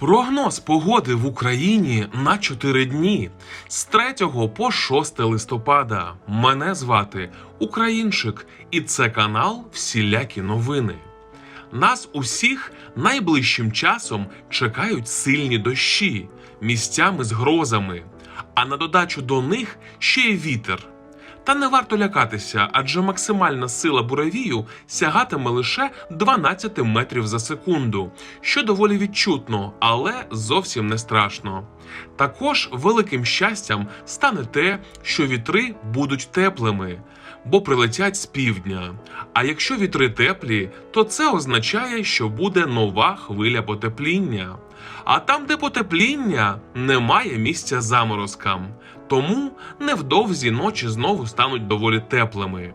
Прогноз погоди в Україні на 4 дні з 3 по 6 листопада. Мене звати Українчик, і це канал Всілякі новини. Нас усіх найближчим часом чекають сильні дощі, місцями з грозами, а на додачу до них ще й вітер. Та не варто лякатися, адже максимальна сила буревію сягатиме лише 12 метрів за секунду, що доволі відчутно, але зовсім не страшно. Також великим щастям стане те, що вітри будуть теплими, бо прилетять з півдня. А якщо вітри теплі, то це означає, що буде нова хвиля потепління. А там, де потепління, немає місця заморозкам. Тому невдовзі ночі знову стануть доволі теплими.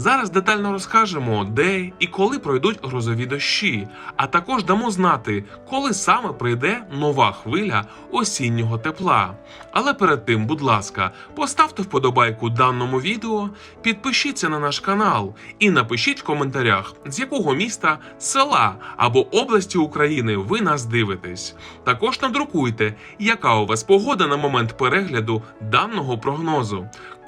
Зараз детально розкажемо, де і коли пройдуть грозові дощі, а також дамо знати, коли саме прийде нова хвиля осіннього тепла. Але перед тим, будь ласка, поставте вподобайку даному відео, підпишіться на наш канал і напишіть в коментарях, з якого міста, села або області України ви нас дивитесь. Також надрукуйте, яка у вас погода на момент перегляду даного прогнозу.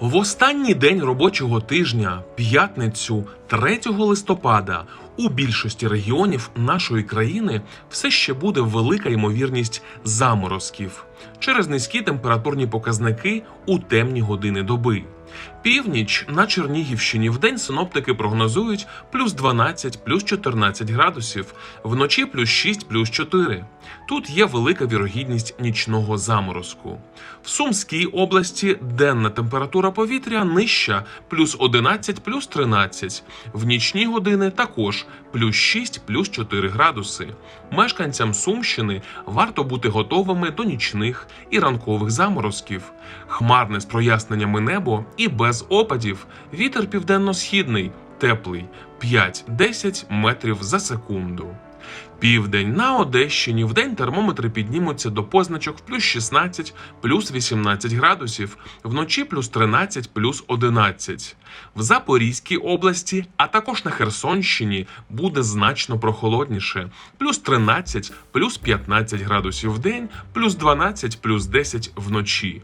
В останній день робочого тижня, п'ятницю 3 листопада, у більшості регіонів нашої країни все ще буде велика ймовірність заморозків через низькі температурні показники у темні години доби. Північ на Чернігівщині в день синоптики прогнозують плюс 12, плюс 14 градусів, вночі плюс 6, плюс 4. Тут є велика вірогідність нічного заморозку. В Сумській області денна температура повітря нижча плюс 11, плюс 13. В нічні години також плюс 6, плюс 4 градуси. Мешканцям Сумщини варто бути готовими до нічних і ранкових заморозків. Хмарне з проясненнями небо і без опадів. Вітер південно-східний, теплий 5-10 метрів за секунду. Південь на Одещині в день термометри піднімуться до позначок плюс 16, плюс 18 градусів, вночі плюс 13, плюс 11. В Запорізькій області, а також на Херсонщині буде значно прохолодніше: плюс 13, плюс 15 градусів в день, плюс 12, плюс 10 вночі.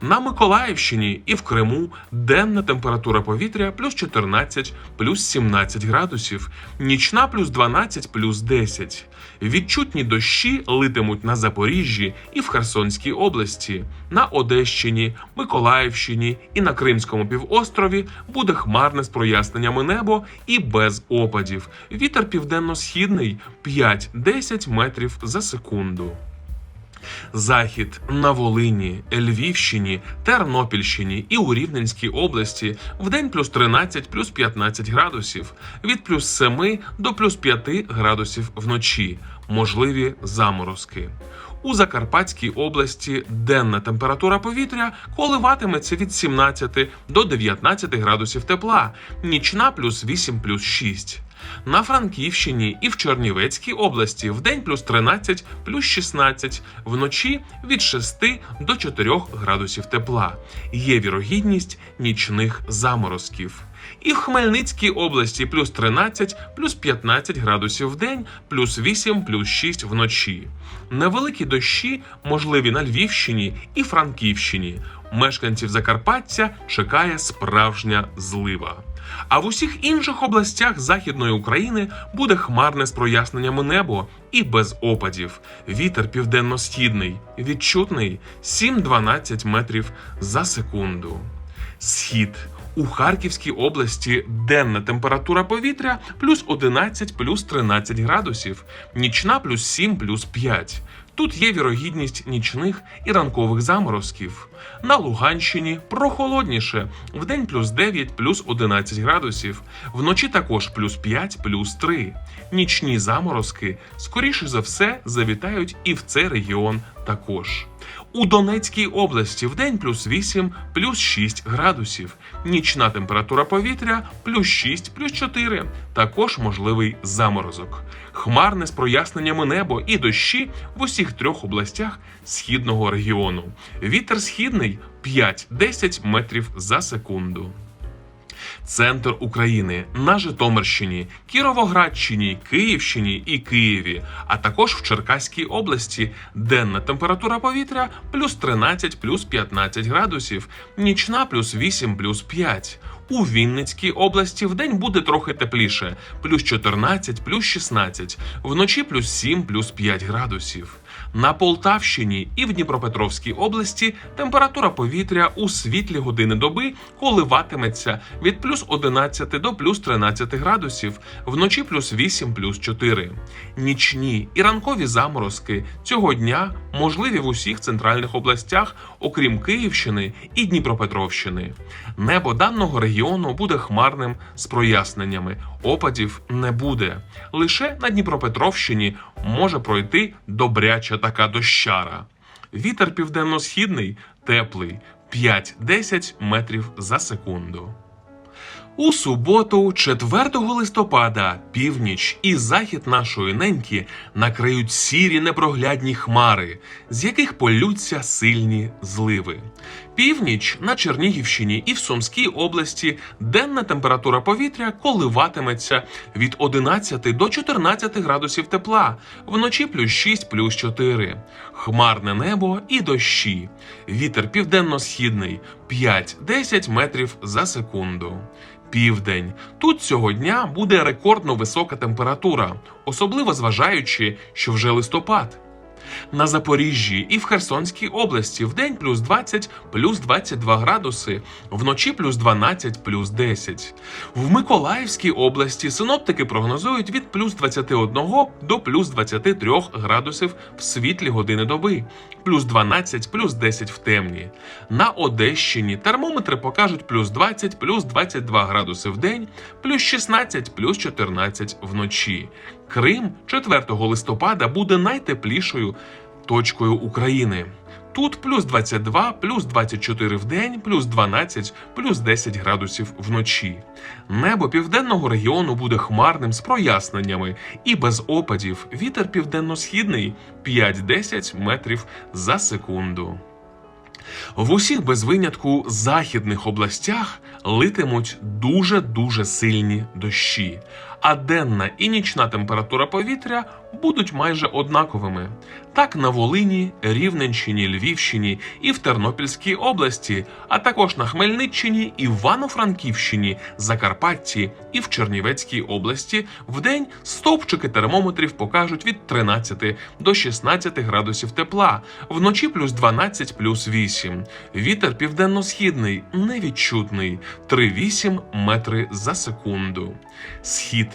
На Миколаївщині і в Криму денна температура повітря плюс 14, плюс 17 градусів, нічна плюс 12, плюс 10. Відчутні дощі литимуть на Запоріжжі і в Херсонській області, на Одещині, Миколаївщині і на Кримському півострові буде хмарне з проясненнями небо і без опадів. Вітер південно-східний 5-10 метрів за секунду. Захід на Волині, Львівщині, Тернопільщині і у Рівненській області в день плюс 13, плюс 15 градусів, від плюс 7 до плюс 5 градусів вночі. Можливі заморозки. У Закарпатській області денна температура повітря коливатиметься від 17 до 19 градусів тепла, нічна плюс 8 плюс 6. На Франківщині і в Чернівецькій області в день плюс 13, плюс 16, вночі від 6 до 4 градусів тепла. Є вірогідність нічних заморозків. І в Хмельницькій області плюс 13, плюс 15 градусів в день, плюс 8, плюс 6 вночі. Невеликі дощі можливі на Львівщині і Франківщині. Мешканців Закарпаття чекає справжня злива. А в усіх інших областях Західної України буде хмарне з проясненнями небо і без опадів. Вітер південно-східний, відчутний 7-12 метрів за секунду. Схід у Харківській області денна температура повітря плюс 11 плюс 13 градусів, нічна плюс 7 плюс 5. Тут є вірогідність нічних і ранкових заморозків. На Луганщині прохолодніше, вдень плюс 9 плюс 11 градусів, вночі також плюс 5 плюс 3. Нічні заморозки, скоріше за все, завітають і в цей регіон також. У Донецькій області в день плюс 8, плюс 6 градусів. Нічна температура повітря плюс 6, плюс 4. Також можливий заморозок. Хмарне з проясненнями небо і дощі в усіх трьох областях східного регіону. Вітер східний 5-10 метрів за секунду. Центр України на Житомирщині, Кіровоградщині, Київщині і Києві, а також в Черкаській області. Денна температура повітря плюс 13, плюс 15 градусів, нічна плюс 8, плюс 5. У Вінницькій області вдень буде трохи тепліше, плюс 14, плюс 16, вночі плюс 7, плюс 5 градусів. На Полтавщині і в Дніпропетровській області температура повітря у світлі години доби коливатиметься від плюс 11 до плюс 13 градусів, вночі плюс 8, плюс 4. Нічні і ранкові заморозки цього дня можливі в усіх центральних областях, окрім Київщини і Дніпропетровщини. Небо даного регіону буде хмарним з проясненнями. Опадів не буде. Лише на Дніпропетровщині може пройти добряча така дощара. Вітер південно-східний теплий 5-10 метрів за секунду. У суботу, 4 листопада, північ і захід нашої неньки накриють сірі непроглядні хмари, з яких полються сильні зливи. Північ на Чернігівщині і в Сумській області денна температура повітря коливатиметься від 11 до 14 градусів тепла, вночі плюс 6, плюс 4. Хмарне небо і дощі. Вітер південно-східний 5-10 метрів за секунду. Південь. Тут цього дня буде рекордно висока температура, особливо зважаючи, що вже листопад. На Запоріжжі і в Херсонській області в день плюс 20, плюс 22 градуси, вночі плюс 12, плюс 10. В Миколаївській області синоптики прогнозують від плюс 21 до плюс 23 градусів в світлі години доби, плюс 12, плюс 10 в темні. На Одещині термометри покажуть плюс 20, плюс 22 градуси в день, плюс 16, плюс 14 вночі. Крим 4 листопада буде найтеплішою точкою України. Тут плюс 22, плюс 24 в день, плюс 12, плюс 10 градусів вночі. Небо південного регіону буде хмарним з проясненнями і без опадів. Вітер південно-східний 5-10 метрів за секунду. В усіх без винятку західних областях литимуть дуже дуже сильні дощі, а денна і нічна температура повітря будуть майже однаковими. Так на Волині, Рівненщині, Львівщині і в Тернопільській області, а також на Хмельниччині, Івано-Франківщині, Закарпатті і в Чернівецькій області вдень стовпчики термометрів покажуть від 13 до 16 градусів тепла, вночі плюс 12 плюс 8. Вітер південно-східний невідчутний 3,8 метри за секунду. Схід.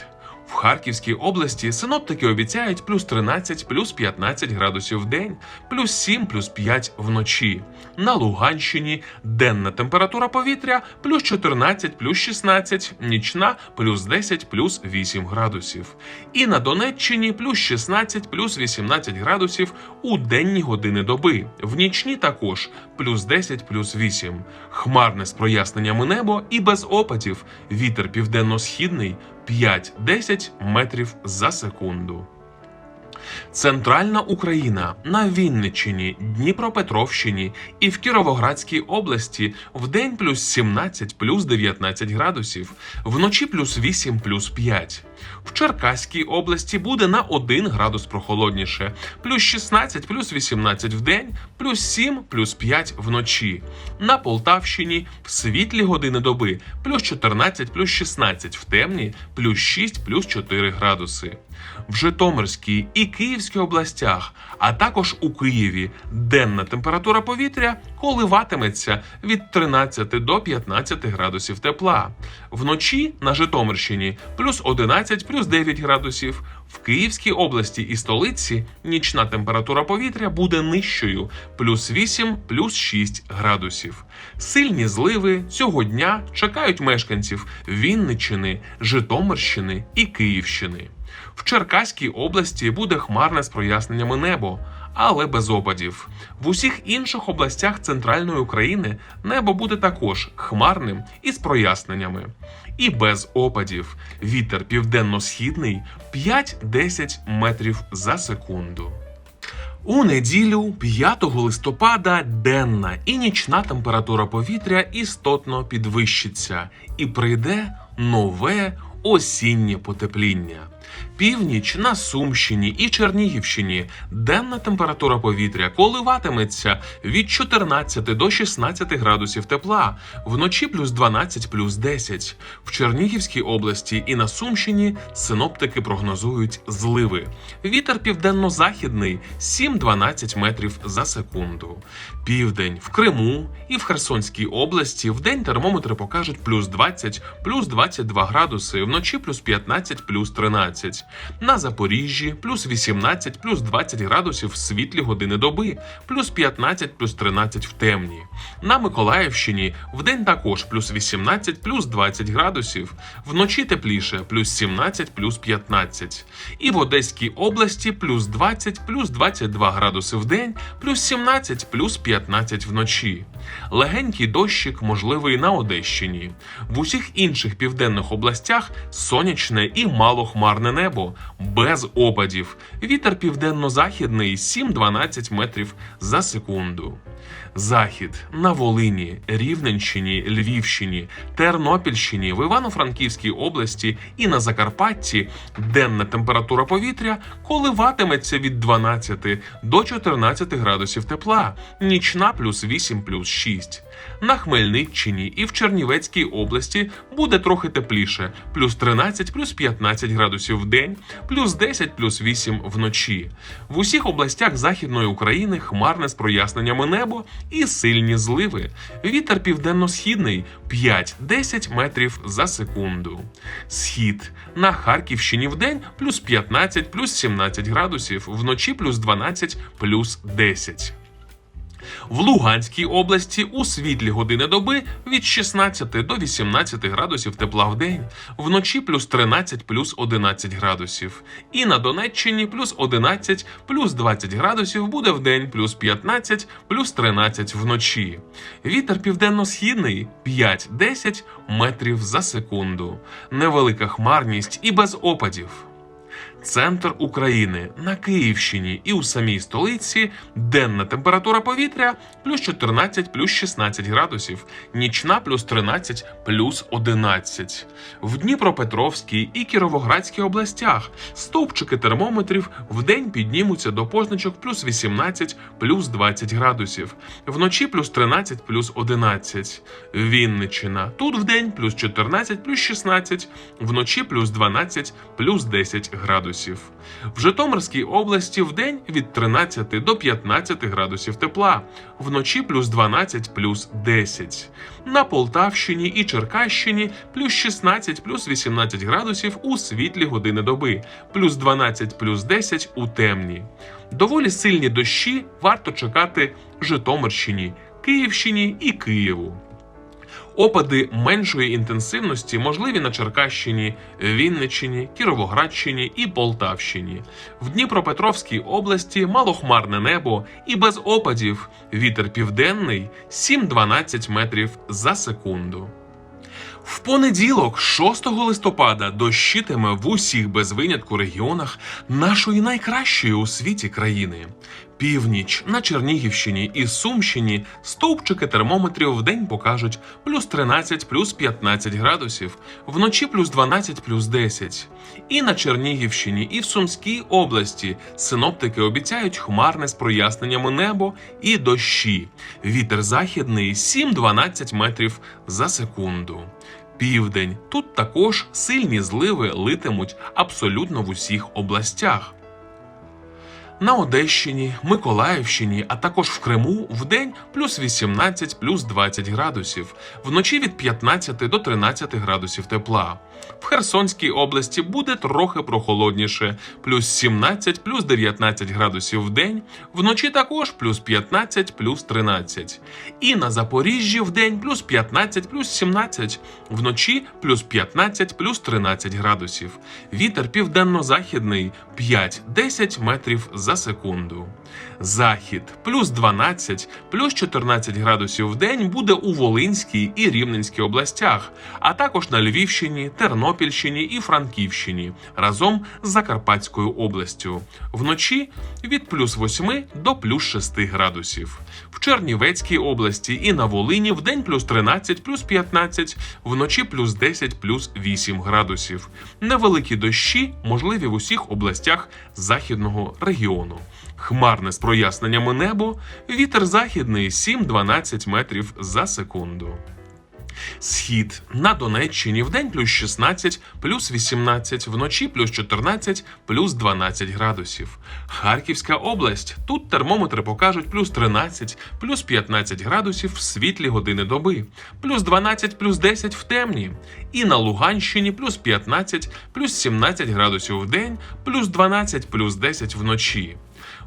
В Харківській області синоптики обіцяють плюс 13, плюс 15 градусів в день, плюс 7, плюс 5 вночі. На Луганщині денна температура повітря плюс 14, плюс 16, нічна плюс 10, плюс 8 градусів. І на Донеччині плюс 16, плюс 18 градусів у денні години доби. В нічні також плюс 10, плюс 8. Хмарне з проясненнями небо і без опадів. Вітер південно-східний 5-10 метрів за секунду. Центральна Україна на Вінниччині, Дніпропетровщині і в Кіровоградській області в день плюс 17 плюс 19 градусів, вночі плюс 8 плюс 5. В Черкаській області буде на 1 градус прохолодніше, плюс 16 плюс 18 в день, плюс 7 плюс 5 вночі. На Полтавщині в світлі години доби плюс 14 плюс 16 в темні, плюс 6 плюс 4 градуси. В Житомирській і Київській областях, а також у Києві денна температура повітря коливатиметься від 13 до 15 градусів тепла. Вночі на Житомирщині плюс 11 плюс 9 градусів. В Київській області і столиці нічна температура повітря буде нижчою плюс 8 плюс 6 градусів. Сильні зливи цього дня чекають мешканців Вінниччини, Житомирщини і Київщини. В Черкаській області буде хмарне з проясненнями небо, але без опадів. В усіх інших областях центральної України небо буде також хмарним і з проясненнями. І без опадів. Вітер південно-східний 5-10 метрів за секунду. У неділю, 5 листопада, денна і нічна температура повітря істотно підвищиться, і прийде нове осіннє потепління. Північ на Сумщині і Чернігівщині денна температура повітря коливатиметься від 14 до 16 градусів тепла, вночі плюс 12 плюс 10. В Чернігівській області і на Сумщині синоптики прогнозують зливи. Вітер південно-західний 7-12 метрів за секунду. Південь в Криму і в Херсонській області в день термометри покажуть плюс 20, плюс 22 градуси, вночі плюс 15, плюс 13. На Запоріжжі плюс 18, плюс 20 градусів в світлі години доби, плюс 15, плюс 13 в темні. На Миколаївщині в день також плюс 18, плюс 20 градусів, вночі тепліше плюс 17, плюс 15. І в Одеській області плюс 20, плюс 22 градуси в день, плюс 17, плюс 15 вночі. Легенький дощик можливий на Одещині. В усіх інших південних областях сонячне і малохмарне небо, без опадів. Вітер південно-західний 7-12 метрів за секунду. Захід на Волині, Рівненщині, Львівщині, Тернопільщині, в Івано-Франківській області і на Закарпатті денна температура повітря коливатиметься від 12 до 14 градусів тепла, нічна плюс 8 плюс 6. На Хмельниччині і в Чернівецькій області буде трохи тепліше, плюс 13 плюс 15 градусів в день, плюс 10 плюс 8 вночі. В усіх областях Західної України хмарне з проясненнями небо і сильні зливи. Вітер південно-східний 5-10 метрів за секунду. Схід на Харківщині в день плюс 15 плюс 17 градусів, вночі плюс 12 плюс 10. В Луганській області у світлі години доби від 16 до 18 градусів тепла в день, вночі плюс 13 плюс 11 градусів. І на Донеччині плюс 11 плюс 20 градусів буде в день, плюс 15 плюс 13 вночі. Вітер південно-східний 5-10 метрів за секунду. Невелика хмарність і без опадів. Центр України на Київщині і у самій столиці денна температура повітря плюс 14 плюс 16 градусів, нічна плюс 13 плюс 11. В Дніпропетровській і Кіровоградській областях стовпчики термометрів в день піднімуться до позначок плюс 18 плюс 20 градусів, вночі плюс 13 плюс 11. Вінниччина тут в день плюс 14 плюс 16, вночі плюс 12 плюс 10 градусів. В Житомирській області в день від 13 до 15 градусів тепла, вночі плюс 12 плюс 10. На Полтавщині і Черкащині плюс 16 плюс 18 градусів у світлі години доби, плюс 12 плюс 10 у темні. Доволі сильні дощі варто чекати Житомирщині, Київщині і Києву. Опади меншої інтенсивності можливі на Черкащині, Вінниччині, Кіровоградщині і Полтавщині. В Дніпропетровській області малохмарне небо і без опадів. Вітер південний 7-12 метрів за секунду. В понеділок, 6 листопада, дощитиме в усіх без винятку регіонах нашої найкращої у світі країни. Північ на Чернігівщині і Сумщині стовпчики термометрів в день покажуть плюс 13, плюс 15 градусів, вночі плюс 12, плюс 10. І на Чернігівщині, і в Сумській області синоптики обіцяють хмарне з проясненнями небо і дощі. Вітер західний 7-12 метрів за секунду. Південь тут також сильні зливи литимуть абсолютно в усіх областях. На Одещині, Миколаївщині, а також в Криму в день плюс 18, плюс 20 градусів, вночі від 15 до 13 градусів тепла. В Херсонській області буде трохи прохолодніше, плюс 17, плюс 19 градусів в день, вночі також плюс 15, плюс 13. І на Запоріжжі в день плюс 15, плюс 17, вночі плюс 15, плюс 13 градусів. Вітер південно-західний 5-10 метрів за секунду. Захід плюс 12, плюс 14 градусів в день буде у Волинській і Рівненській областях, а також на Львівщині, Тернопільщині і Франківщині разом з Закарпатською областю. Вночі від плюс 8 до плюс 6 градусів. В Чернівецькій області і на Волині в день плюс 13, плюс 15, вночі плюс 10, плюс 8 градусів. Невеликі дощі можливі в усіх областях західного регіону. Хмарне з проясненнями небо, вітер західний 7-12 метрів за секунду. Схід на Донеччині в день плюс 16, плюс 18, вночі плюс 14, плюс 12 градусів. Харківська область. Тут термометри покажуть плюс 13, плюс 15 градусів в світлі години доби, плюс 12, плюс 10 в темні. І на Луганщині плюс 15, плюс 17 градусів в день, плюс 12, плюс 10 вночі.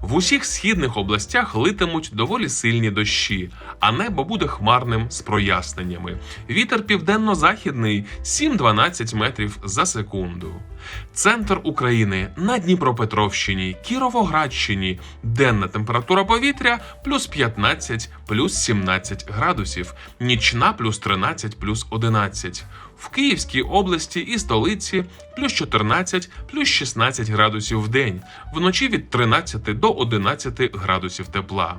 В усіх східних областях литимуть доволі сильні дощі, а небо буде хмарним з проясненнями. Вітер південно-західний 7-12 метрів за секунду. Центр України на Дніпропетровщині, Кіровоградщині. Денна температура повітря плюс 15, плюс 17 градусів, нічна плюс 13, плюс 11. В Київській області і столиці плюс 14, плюс 16 градусів в день, вночі від 13 до 11 градусів тепла.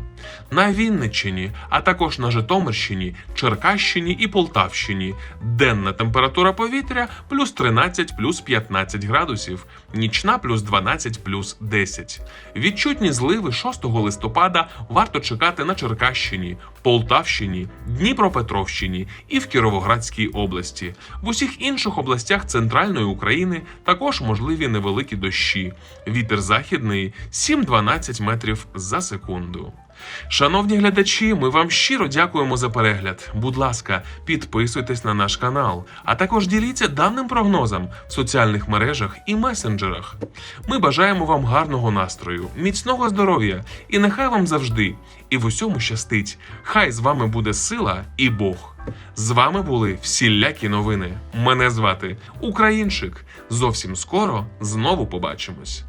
На Вінниччині, а також на Житомирщині, Черкащині і Полтавщині денна температура повітря плюс 13, плюс 15 градусів, нічна плюс 12, плюс 10. Відчутні зливи 6 листопада варто чекати на Черкащині, Полтавщині, Дніпропетровщині і в Кіровоградській області. В усіх інших областях центральної України також можливі невеликі дощі. Вітер західний 7-12 метрів за секунду. Шановні глядачі, ми вам щиро дякуємо за перегляд. Будь ласка, підписуйтесь на наш канал, а також діліться даним прогнозом в соціальних мережах і месенджерах. Ми бажаємо вам гарного настрою, міцного здоров'я і нехай вам завжди і в усьому щастить. Хай з вами буде сила і Бог. З вами були всілякі новини. Мене звати Українчик. Зовсім скоро знову побачимось.